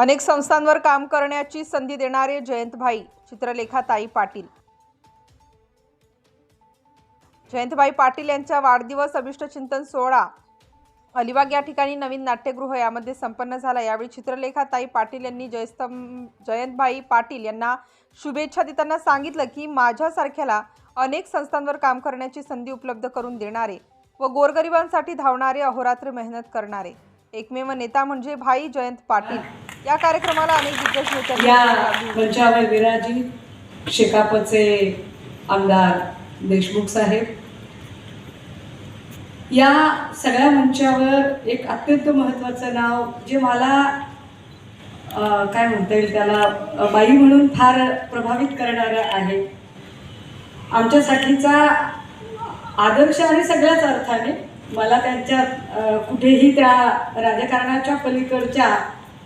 अनेक संस्थांवर काम करण्याची संधी देणारे जयंतभाई चित्रलेखाताई पाटील. जयंतभाई पाटील यांचा वाढदिवस अभिष्ट चिंतन सोहळा. अलिबाग या ठिकाणी नवीन नाट्यगृह यामध्ये संपन्न झाला. यावेळी चित्रलेखाताई पाटील यांनी जयस्तंभ जयंतभाई पाटील यांना शुभेच्छा देताना सांगितलं की माझ्यासारख्याला अनेक संस्थांवर काम करण्याची संधी उपलब्ध करून देणारे व गोरगरिबांसाठी धावणारे अहोरात्र मेहनत करणारे. एकमेव नेता म्हणजे भाई जयंत पाटील. या कार्यक्रमाला अनेक दिग्गज नेत्यांनी या मंचावर विराजी शेकापचे आमदार देशमुख साहेब. या सगळ्या मंचावर एक अत्यंत महत्त्वाचं नाव जे मला काय म्हणता येईल त्याला बाई म्हणून फार प्रभावित करणारं आहे. आमच्यासाठीचा आदर्श आणि सगळ्याच अर्थाने मला त्यांच्या कुठेही त्या राजकारणाच्या पलीकडच्या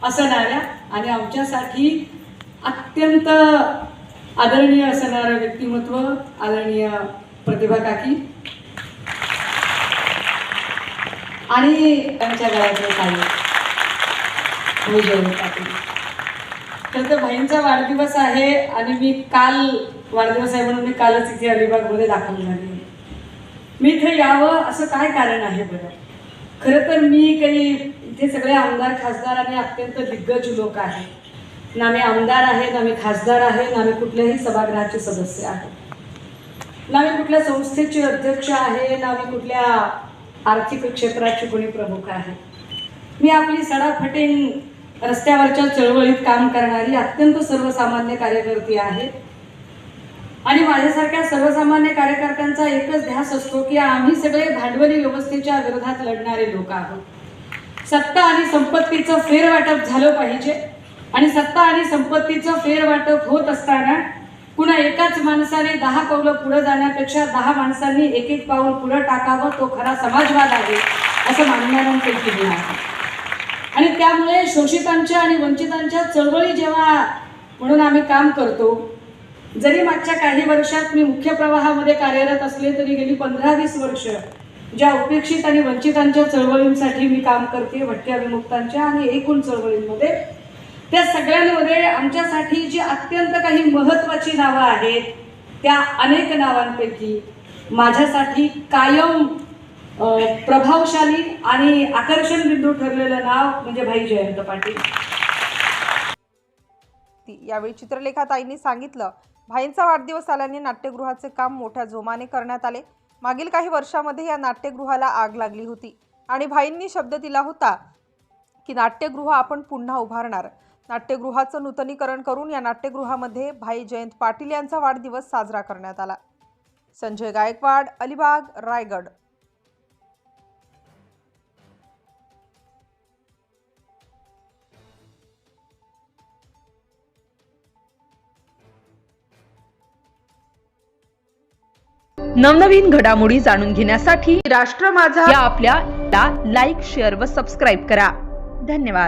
असणाऱ्या आणि आमच्यासाठी अत्यंत आदरणीय असणारं व्यक्तिमत्व आदरणीय प्रतिभा काकी. आणि त्यांच्या गळ्यातलं काही विजय पाटील तर तर भाईंचा वाढदिवस आहे आणि मी काल वाढदिवस आहे म्हणून मी कालच इथे अलिबागमध्ये दाखल झाली. मी इथे यावं असं काय कारण आहे बरं? खरं तर मी काही इथे सगळे आमदार खासदार आणि अत्यंत दिग्गज लोक आहेत. ना मी आमदार आहे ना मी खासदार आहे ना मी कुठल्याही सभागृहाचे सदस्य आहे ना मी कुठल्या संस्थेचे अध्यक्ष आहे ना मी कुठल्या आर्थिक क्षेत्राचे कोणी प्रमुख आहे. मी आपली सडाफटीन रस्त्यावरच्या चळवळीत काम करणारी अत्यंत सर्वसामान्य कार्यकर्ती आहे. आणि माझ्यासारख्या सर्वसामान्य कार्यकर्त्यांचा एकच ध्यास असतो की आम्ही सगळे भांडवली व्यवस्थेच्या विरोधात लढणारे लोक आहोत. सत्ता आणि संपत्तीचं फेरवाटप झालं पाहिजे. आणि सत्ता आणि संपत्तीचं फेरवाटप होत असताना पुन्हा एकाच माणसाने दहा पावलं पुढे जाण्यापेक्षा दहा माणसांनी एक एक पाऊल पुढे टाकावं तो खरा समाजवाद आहे असं मानणाऱ्यांपैकी मी आहे. आणि त्यामुळे शोषितांच्या आणि वंचितांच्या चळवळी जेव्हा म्हणून आम्ही काम करतो जरी मागच्या काही वर्षात मी मुख्य प्रवाहामध्ये कार्यरत असले तरी गेली पंधरा वीस वर्ष ज्या उपेक्षित आणि वंचितांच्या चळवळींसाठी मी काम करते भटक्या विमुक्तांच्या आणि एकूण चळवळींमध्ये त्या सगळ्यांमध्ये आमच्यासाठी जी अत्यंत काही महत्त्वाची नावं आहेत त्या अनेक नावांपैकी माझ्यासाठी कायम प्रभावशाली आणि आकर्षण बिंदू ठरलेलं नाव म्हणजे भाई जयंत पाटील. ती यावेळी चित्रलेखाताईंनी सांगितलं भाईंचा वाढदिवस आल्याने नाट्यगृहाचे काम मोठ्या जोमाने करण्यात आले. मागील काही वर्षामध्ये या नाट्यगृहाला आग लागली होती. आणि भाईंनी शब्द दिला होता की नाट्यगृह आपण पुन्हा उभारणार. नाट्यगृहाचं नूतनीकरण करून या नाट्यगृहामध्ये भाई जयंत पाटील यांचा वाढदिवस साजरा करण्यात आला. संजय गायकवाड अलिबाग रायगड. नवनवीन घडामोडी जाणून घेण्यासाठी राष्ट्र माझा. या आपल्या लाईक शेअर व सबस्क्राईब करा. धन्यवाद.